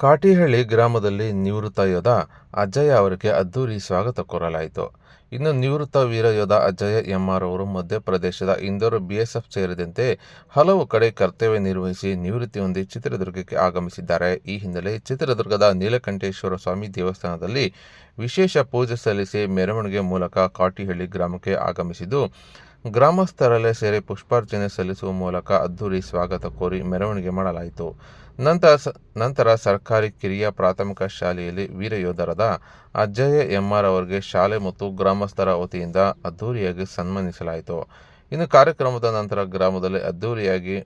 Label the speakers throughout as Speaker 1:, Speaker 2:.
Speaker 1: ಕಾಟಿಹಳ್ಳಿ ಗ್ರಾಮದಲ್ಲಿ ನಿವೃತ್ತ ಯೋಧ ಅಜ್ಜಯ್ಯ ಅವರಿಗೆ ಅದ್ದೂರಿ ಸ್ವಾಗತ ಕೋರಲಾಯಿತು. ಇನ್ನು ನಿವೃತ್ತ ವೀರ ಯೋಧ ಅಜ್ಜಯ್ಯ ಎಂಆರ್ ಅವರು ಮಧ್ಯಪ್ರದೇಶದ ಇಂದೋರ್ ಬಿಎಸ್ಎಫ್ ಸೇರಿದಂತೆ ಹಲವು ಕಡೆ ಕರ್ತವ್ಯ ನಿರ್ವಹಿಸಿ ನಿವೃತ್ತಿ ಹೊಂದಿ ಚಿತ್ರದುರ್ಗಕ್ಕೆ ಆಗಮಿಸಿದ್ದಾರೆ. ಈ ಹಿನ್ನೆಲೆ ಚಿತ್ರದುರ್ಗದ ನೀಲಕಂಠೇಶ್ವರ ಸ್ವಾಮಿ ದೇವಸ್ಥಾನದಲ್ಲಿ ವಿಶೇಷ ಪೂಜೆ ಸಲ್ಲಿಸಿ ಮೆರವಣಿಗೆ ಮೂಲಕ ಕಾಟಿಹಳ್ಳಿ ಗ್ರಾಮಕ್ಕೆ ಆಗಮಿಸಿದ್ದು ಗ್ರಾಮಸ್ಥರಲ್ಲೇ ಸೇರಿ ಪುಷ್ಪಾರ್ಚನೆ ಸಲ್ಲಿಸುವ ಮೂಲಕ ಅದ್ದೂರಿ ಸ್ವಾಗತ ಕೋರಿ ಮೆರವಣಿಗೆ ಮಾಡಲಾಯಿತು. ನಂತರ ನಂತರ ಸರ್ಕಾರಿ ಕಿರಿಯ ಪ್ರಾಥಮಿಕ ಶಾಲೆಯಲ್ಲಿ ವೀರಯೋಧರಾದ ಅಜ್ಜಯ್ಯ ಎಂಆರ್ ಅವರಿಗೆ ಶಾಲೆ ಮತ್ತು ಗ್ರಾಮಸ್ಥರ ವತಿಯಿಂದ ಅದ್ದೂರಿಯಾಗಿ ಸನ್ಮಾನಿಸಲಾಯಿತು. ಇನ್ನು ಕಾರ್ಯಕ್ರಮದ ನಂತರ ಗ್ರಾಮದಲ್ಲಿ ಅದ್ದೂರಿಯಾಗಿ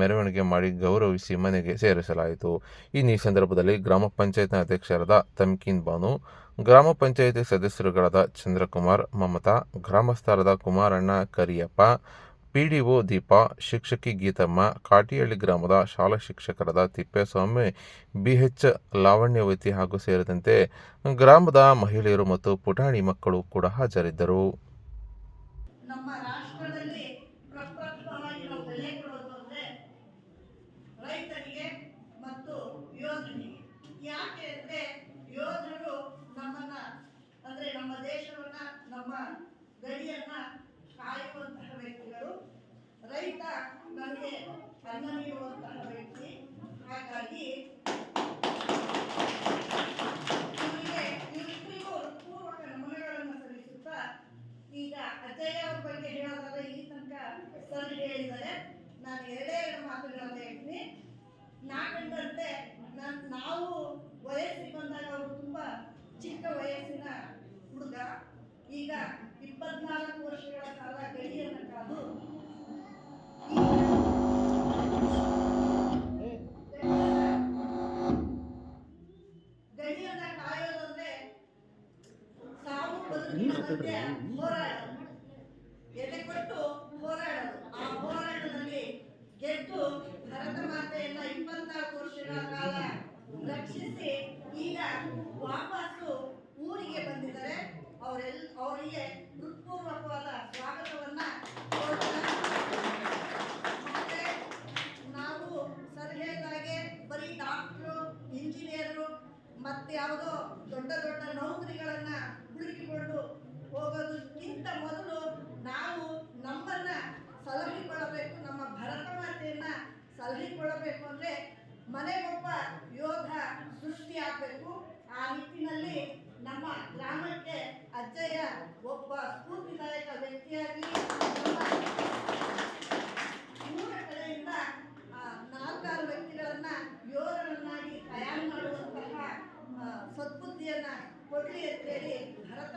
Speaker 1: ಮೆರವಣಿಗೆ ಮಾಡಿ ಗೌರವಿಸಿ ಮನೆಗೆ ಸೇರಿಸಲಾಯಿತು. ಇನ್ನು ಈ ಸಂದರ್ಭದಲ್ಲಿ ಗ್ರಾಮ ಪಂಚಾಯತ್ನ ಅಧ್ಯಕ್ಷರಾದ ತಮ್ಕಿನ್ ಬಾನು, ಗ್ರಾಮ ಪಂಚಾಯಿತಿ ಸದಸ್ಯರುಗಳಾದ ಚಂದ್ರಕುಮಾರ್ ಮಮತಾ, ಗ್ರಾಮಸ್ಥರಾದ ಕುಮಾರಣ್ಣ ಕರಿಯಪ್ಪ, ಪಿಡಿಒ ದೀಪಾ, ಶಿಕ್ಷಕಿ ಗೀತಮ್ಮ, ಕಾಟಿಹಳ್ಳಿ ಗ್ರಾಮದ ಶಾಲಾ ಶಿಕ್ಷಕರಾದ ತಿಪ್ಪೇಸ್ವಾಮಿ, ಬಿಎಚ್ ಲಾವಣ್ಯವತಿ ಹಾಗೂ ಸೇರಿದಂತೆ ಗ್ರಾಮದ ಮಹಿಳೆಯರು ಮತ್ತು ಪುಟಾಣಿ ಮಕ್ಕಳು ಕೂಡ ಹಾಜರಿದ್ದರು
Speaker 2: ನಮ್ಮ ರಾಷ್ಟ್ರದಲ್ಲಿ ಪ್ರಪ್ರಥಮವಾಗಿ ನಾವು ಬೆಲೆ ಕೊಡೋದು ಅಂದ್ರೆ ರೈತರಿಗೆ ಮತ್ತು ಯೋಧನಿಗೆ ಯಾಕೆ ಅಂದ್ರೆ ಯೋಧರು ನಮ್ಮನ್ನ ಅಂದ್ರೆ ನಮ್ಮ ದೇಶವನ್ನ ನಮ್ಮ ಗಡಿಯನ್ನ ಕಾಯುವಂತಹ ವ್ಯಕ್ತಿಗಳು. ರೈತ ನನಗೆ ಅನ್ನ ನೀಡುವಂತಹ ವ್ಯಕ್ತಿ. ಹಾಗಾಗಿ ಇವರಿಗೆ, ಇವರಿಬ್ಬರಿಗೂ ಪೂರ್ವಕ ನಮನಗಳನ್ನು ಸಲ್ಲಿಸುತ್ತಾ ಈಗ ಅಜಯ್ ಅವ್ರ ಬಗ್ಗೆ ಹೇಳೋದಾದ್ರೆ ಈ ತನಕ ಸರ್ ಹೇಳಿದ್ದಾರೆ. ನಾನು ಎರಡೇ ಎರಡು ಮಾತುಗಳನ್ನು ಹೇಳ್ತೀನಿ. ನಾಕಂಡಂತೆ ನಾನು ನಾವು ವಯಸ್ಸಿಗೆ ಬಂದಾಗ ಅವರು ತುಂಬ ಚಿಕ್ಕ ವಯಸ್ಸಿನ ಹುಡುಗ. ಈಗ ಇಪ್ಪತ್ನಾಲ್ಕು ವರ್ಷಗಳ ಕಾಲ ಗಡಿಯನ್ನು ಕಾದು ಗಡಿಯನ್ನ ಕಾಯೋದಂದ್ರೆ ಸಾವು ಬದುಕಿನ ಮಧ್ಯೆ ಹೋರಾಡೋದು. ಎದೆ ಕೊಟ್ಟು ಹೋರಾಡೋದು. ಆ ಹೋರಾಟದಲ್ಲಿ ಗೆದ್ದು ಭರತ ಮಾತೆಯನ್ನ ಇಪ್ಪತ್ನಾಲ್ಕು ವರ್ಷಗಳ ಕಾಲ ರಕ್ಷಿಸಿ ಈಗ ಮತ್ತೆ ಯಾವುದೋ ದೊಡ್ಡ ದೊಡ್ಡ ನೌಕರಿಗಳನ್ನ ಹುಡುಕಿಕೊಂಡು ಹೋಗೋದಕ್ಕಿಂತ ಮೊದಲು ನಾವು ನಮ್ಮನ್ನ ಸಲಹಿಕೊಳ್ಳಬೇಕು, ನಮ್ಮ ಭರತ ಮಾತೆಯನ್ನ ಸಲಹಿಕೊಳ್ಳಬೇಕು ಅಂದ್ರೆ ಮನೆಗೊಬ್ಬ ಯೋಧ ಸೃಷ್ಟಿ ಸದ್ಬುದ್ಧಿಯನ್ನ ಕೊಡ್ಲಿ ಅಂತೇಳಿ ಭರತ